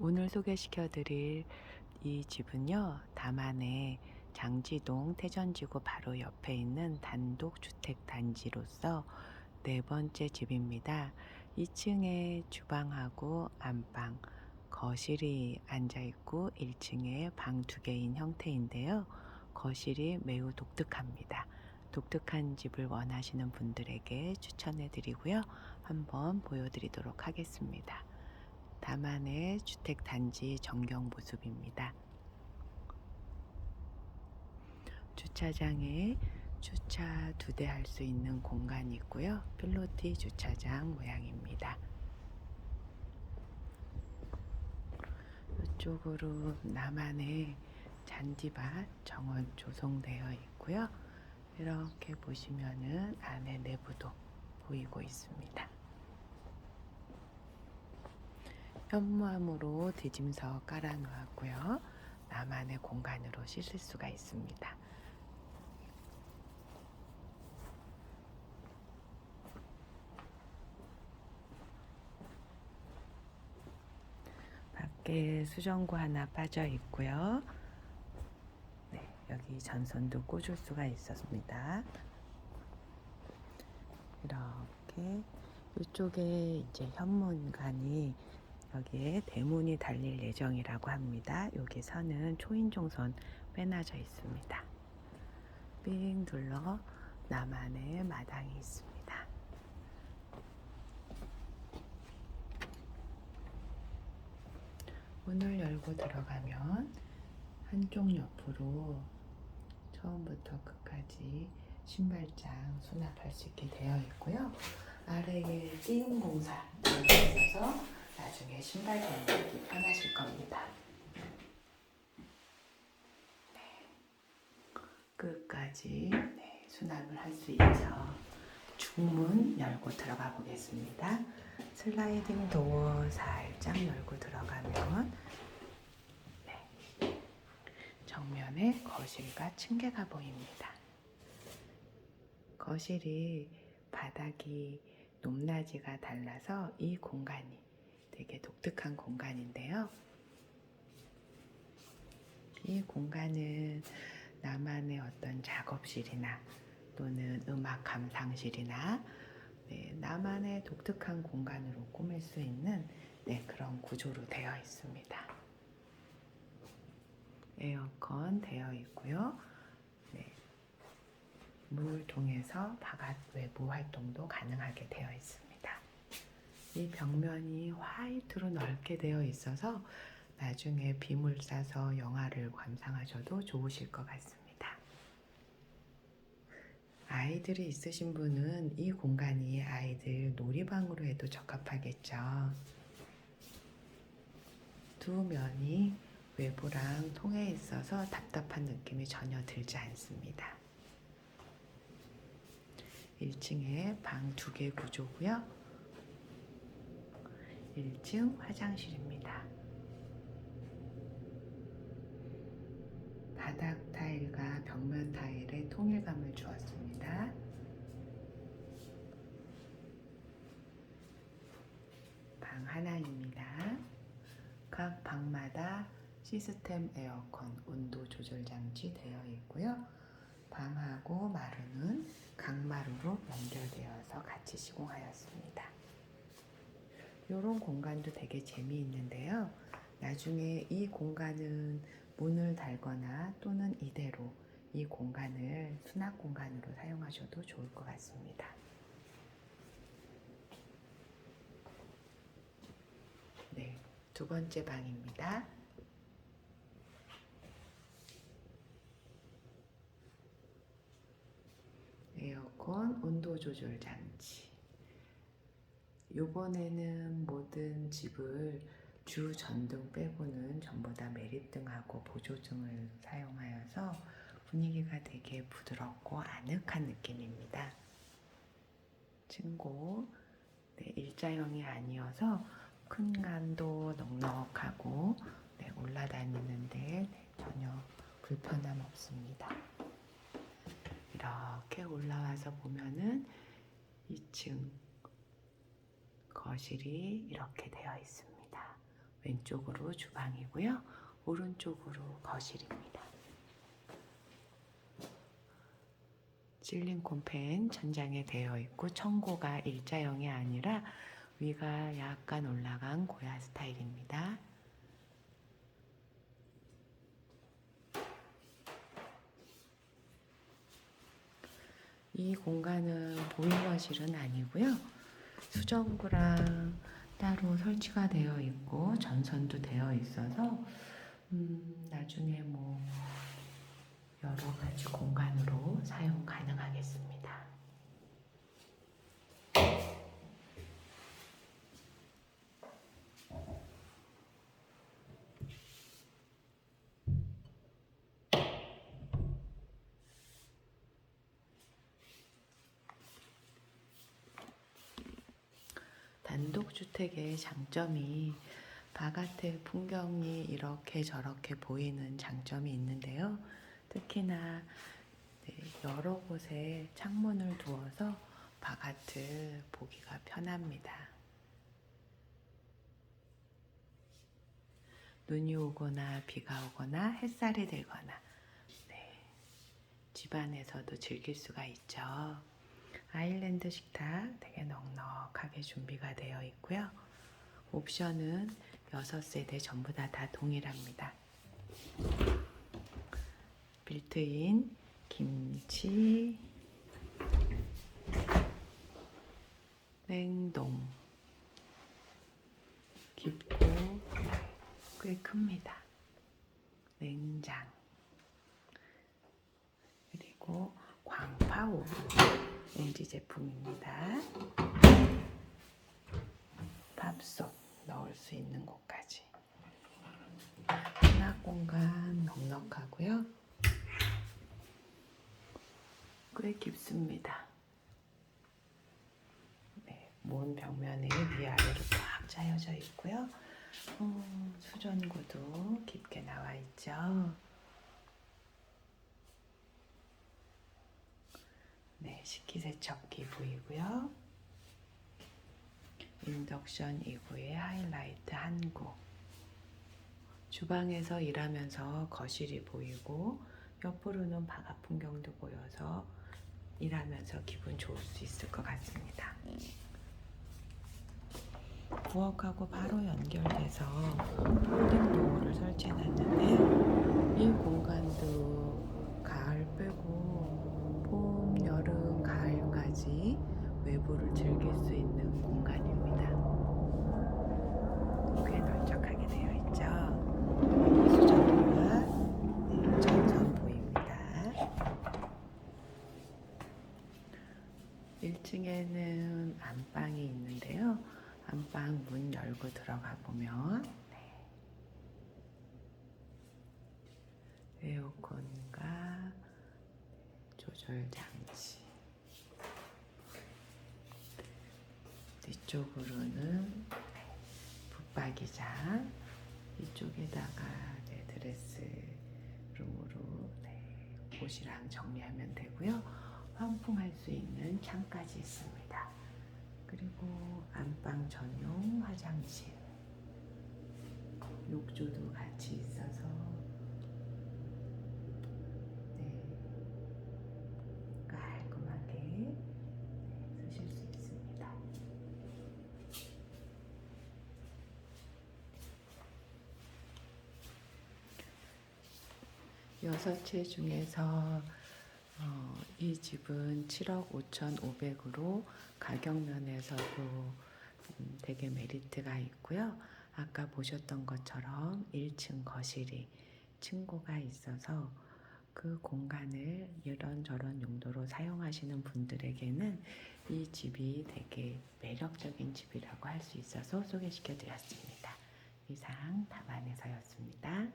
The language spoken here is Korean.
오늘 소개시켜 드릴 이 집은요, 담안의 장지동 태전지구 바로 옆에 있는 단독 주택 단지로서 네 번째 집입니다. 2층에 주방하고 안방, 거실이 앉아 있고 1층에 방 두 개인 형태인데요. 거실이 매우 독특합니다. 독특한 집을 원하시는 분들에게 추천해 드리고요. 한번 보여드리도록 하겠습니다. 다만의 주택 단지 전경 모습입니다. 주차장에 주차 두 대 할 수 있는 공간이 있고요. 필로티 주차장 모양입니다. 이쪽으로 나만의 잔디밭 정원 조성되어 있고요. 이렇게 보시면은 안에 내부도 보이고 있습니다. 현무암으로 디짐서 깔아 놓았고요. 나만의 공간으로 씻을 수가 있습니다. 밖에 수전구 하나 빠져 있고요. 네, 여기 전선도 꽂을 수가 있었습니다. 이렇게 이쪽에 이제 현문관이 여기에 대문이 달릴 예정이라고 합니다. 여기 선은 초인종선 빼놔져 있습니다. 삥 둘러 나만의 마당이 있습니다. 문을 열고 들어가면 한쪽 옆으로 처음부터 끝까지 신발장 수납할 수 있게 되어 있고요. 아래에 띄움 공사 있어서 나중에 신발 건너기 편하실 겁니다. 네. 끝까지 네, 수납을 할 수 있죠. 중문 열고 들어가 보겠습니다. 슬라이딩 도어 살짝 열고 들어가면 네, 정면에 거실과 층계가 보입니다. 거실이 바닥이 높낮이가 달라서 이 공간이 되게 독특한 공간인데요. 이 공간은 나만의 어떤 작업실이나 또는 음악 감상실이나 네, 나만의 독특한 공간으로 꾸밀 수 있는 네, 그런 구조로 되어 있습니다. 에어컨 되어 있고요. 네, 물 통해서 바깥 외부 활동도 가능하게 되어 있습니다. 이 벽면이 화이트로 넓게 되어 있어서 나중에 빔을 싸서 영화를 감상하셔도 좋으실 것 같습니다. 아이들이 있으신 분은 이 공간이 아이들 놀이방으로 해도 적합하겠죠. 두 면이 외부랑 통해 있어서 답답한 느낌이 전혀 들지 않습니다. 1층에 방 두 개 구조고요. 1층 화장실입니다. 바닥 타일과 벽면 타일에 통일감을 주었습니다. 방 하나입니다. 각 방마다 시스템 에어컨 온도 조절 장치 되어 있고요. 방하고 마루는 강마루로 연결되어서 같이 시공하였습니다. 이런 공간도 되게 재미있는데요. 나중에 이 공간은 문을 달거나 또는 이대로 이 공간을 수납 공간으로 사용하셔도 좋을 것 같습니다. 네, 두 번째 방입니다. 에어컨 온도 조절 장치. 요번에는 모든 집을 주 전등 빼고는 전부 다 매립등하고 보조등을 사용하여서 분위기가 되게 부드럽고 아늑한 느낌입니다. 층고 네, 일자형이 아니어서 큰 간도 넉넉하고 네, 올라다니는데 네, 전혀 불편함 없습니다. 이렇게 올라와서 보면은 2층 거실이 이렇게 되어 있습니다. 왼쪽으로 주방이고요. 오른쪽으로 거실입니다. 실링콘 팬 천장에 되어 있고 청고가 일자형이 아니라 위가 약간 올라간 고야 스타일입니다. 이 공간은 보일러실은 아니고요. 수전구랑 따로 설치가 되어 있고 전선도 되어 있어서 음, 나중에 뭐 여러 가지 공간으로 사용 가능하겠습니다. 단독주택의 장점이 바깥의 풍경이 이렇게 저렇게 보이는 장점이 있는데요. 특히나 네, 여러 곳에 창문을 두어서 바깥을 보기가 편합니다. 눈이 오거나 비가 오거나 햇살이 들거나 네, 집안에서도 즐길 수가 있죠. 아일랜드 식탁 되게 넉넉하게 준비가 되어 있고요. 옵션은 6세대 전부 다, 다 동일합니다. 빌트인 김치 냉동 깊고 꽤 큽니다. 냉장 그리고 광파 오븐 렌지 제품입니다. 밥솥 넣을 수 있는 곳까지 수납 공간 넉넉하고요. 꽤 깊습니다. 네, 문 벽면이 위아래로 꽉 짜여져 있고요. 어, 수전구도 깊게 나와 있죠. 네, 식기세척기 보이고요. 인덕션 2구의 하이라이트 한 구. 주방에서 일하면서 거실이 보이고 옆으로는 바깥 풍경도 보여서 일하면서 기분 좋을 수 있을 것 같습니다. 부엌하고 바로 연결돼서 폴딩 도어를 설치해 놨는데요. 이 공간도 가을 빼고 봄, 여름, 가을까지 외부를 즐길 수 있는 공간입니다. 꽤 널쩍하게 되어 있죠. 수전과 전선 보입니다. 1층에는 안방이 있는데요. 안방 문 열고 들어가 보면 네. 에어컨과 조절 장치 뒤쪽으로는 붙박이장 이쪽에다가 네, 드레스룸으로 네, 옷이랑 정리하면 되고요. 환풍할 수 있는 창까지 있습니다. 그리고 안방 전용 화장실 욕조도 같이 있어서 네, 깔끔하게 네, 쓰실 수 있습니다. 여섯 채 중에서 어, 이 집은 7억 5,500으로 가격 면에서도 음, 되게 메리트가 있고요. 아까 보셨던 것처럼 1층 거실이 층고가 있어서 그 공간을 이런저런 용도로 사용하시는 분들에게는 이 집이 되게 매력적인 집이라고 할 수 있어서 소개시켜 드렸습니다. 이상 답안에서였습니다.